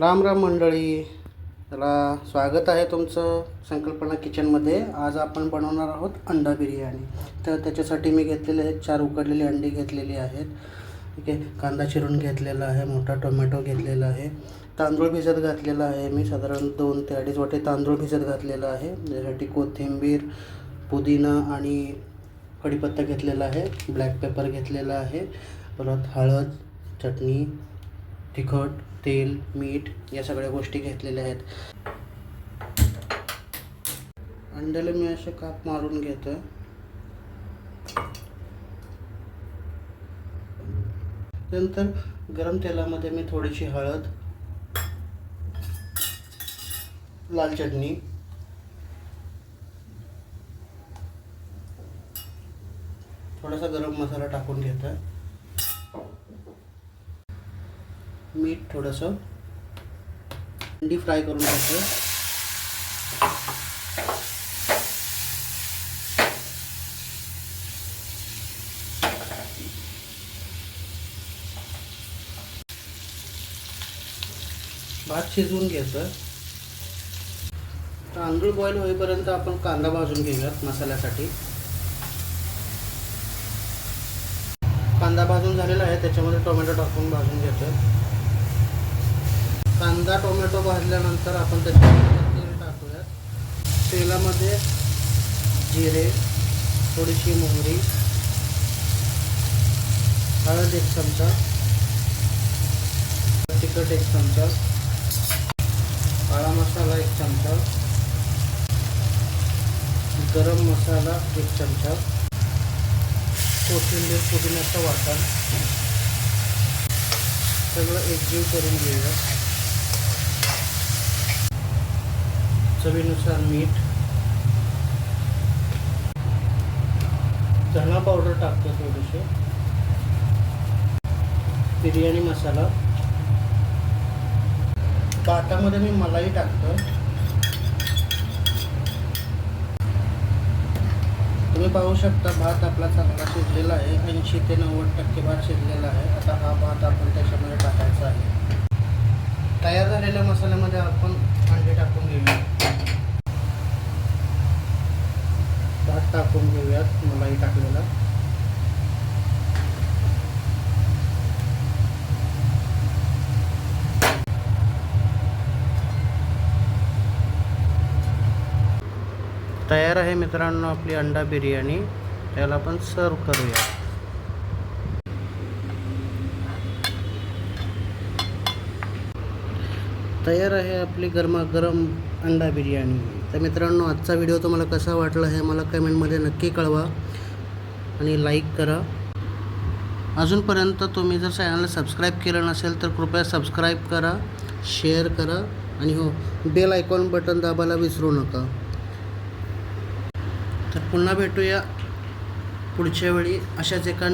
राम राम मंडळी. त्याला स्वागत आहे तुमचं संकल्पना किचनमध्ये. आज आपण बनवणार आहोत अंडा बिर्याणी. तर त्याच्यासाठी मी घेतलेले आहेत चार उकडलेली अंडी घेतलेली आहेत. ठीक आहे? कांदा चिरून घेतलेला आहे मोठा टोमॅटो घेतलेला आहे. तांदूळ भिजत घातलेला आहे मी. साधारण दोन ते अडीच वाटे तांदूळ भिजत घातलेला आहे. त्यासाठी कोथिंबीर पुदिना आणि कढीपत्ता घेतलेला आहे. ब्लॅक पेपर घेतलेला आहे. परत हळद चटणी तिखट तेल मीठ या सगळ्या गोष्टी घेतलेल्या आहेत. अंड्याला मी असे काप मारून घेतो नंतर गरम तेलामध्ये मी थोडीशी हळद लाल चटणी थोडासा गरम मसाला टाकून घेतो मीठ थोडंसं. अंडी फ्राय करून घ्यायचं भात शिजवून घ्यायचं तांदूळ बॉईल होईपर्यंत आपण कांदा भाजून घेऊयात मसाल्यासाठी. कांदा भाजून झालेला आहे त्याच्यामध्ये टोमॅटो टाकून भाजून घ्यायचं कांदा टोमॅटो भाजल्यानंतर आपण त्याच्यामध्ये तेल टाकूयात. तेलामध्ये जिरे थोडीशी मोहरी हळद एक चमचा तिखट एक चमचा काळा मसाला एक चमचा गरम मसाला एक चमचा कोथिंबीर पुदिन्याचं वाटण सगळं एकजीव करून घेऊया चवीनुसार मीठ. धना पावडर टाकतो थोडीशी. बिर्याणी मसाला. ताटामध्ये मी मलाई टाकतो तुम्ही पाहू शकता भात आपला चांगला शिजलेला आहे. ऐंशी ते नव्वद टक्के भात शिजलेला आहे. आता हा भात आपण त्याच्यामध्ये टाकायचा आहे. तयार झालेल्या मसाल्यामध्ये आपण अंडे टाकून घेऊया भात टाकून घेऊयात मलाई टाकलेला. तयार आहे मित्रांनो आपली अंडा बिर्याणी. त्याला आपण सर्व करूया. तयार आहे आपली गरमागरम अंडा बिर्याणी. तर मित्रांनो आजचा व्हिडिओ तुम्हाला कसा वाटला हे मला कमेंटमध्ये नक्की कळवा आणि लाईक करा. अजूनपर्यंत तुम्ही जर चॅनलला सबस्क्राईब केलं नसेल तर कृपया सबस्क्राईब करा शेअर करा आणि हो बेल आयकॉन बटन दाबायला विसरू नका. तर पुन्हा भेटूया पुढच्या वेळी अशाच एका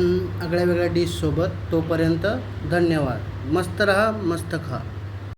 आगळ्या वेगळ्या डिशसोबत. तोपर्यंत धन्यवाद. मस्त रहा मस्त खा.